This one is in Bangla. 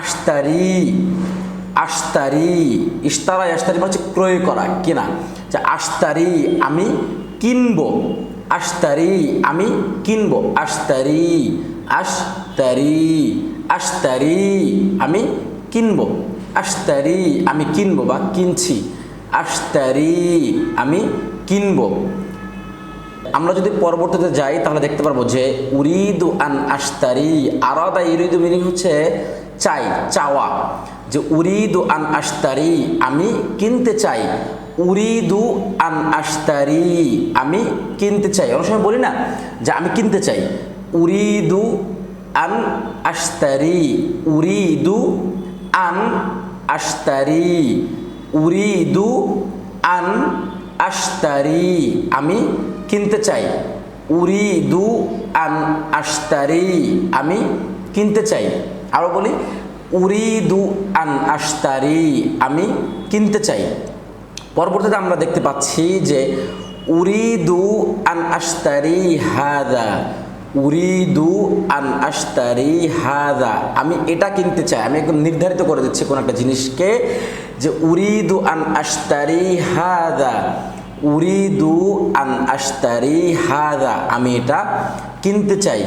আস্তারি আস্তারি ইস্তারা আস্তারি মানে হচ্ছে ক্রয় করা, কেনা। যে আস্তারি আমি কিনবো আস্তারি আমি কিনবো আস্তারি আস্তারি আস্তারি আমি কিনবো আস্তারি আমি কিনবো বা কিনছি আস্তারি আমি কিনবো। আমরা যদি পরবর্তীতে যাই, তাহলে দেখতে পারব যে উরিদু আন আস্তারি আরাদা ইরিদু মিনিং হচ্ছে চাই, চাওয়া। যে উরিদু আন আস্তারি আমি কিনতে চাই। উরিদু আন আস্তারি আমি কিনতে চাই। অনেক সময় বলি না যে আমি কিনতে চাই। উরিদু আন আস্তারি উরিদু আন আস্তারি উরিদু আন আস্তারি আমি কিনতে চাই। উরি দু আন আশতারি, আমি কিনতে চাই। আরও বলি উরি দু আন আশতারি, আমি কিনতে চাই। পরবর্তীতে আমরা দেখতে পাচ্ছি যে উরি দু আন আশতারি, হাদা উরিদু আন আস্তারি হাদা। আমি এটা কিনতে চাই। আমি একদম নির্ধারিত করে দিচ্ছি কোনো একটা জিনিসকে যে উরিদু আন আস্তারি হাদা। উরিদু আন আস্তারি হাদা। আমি এটা কিনতে চাই।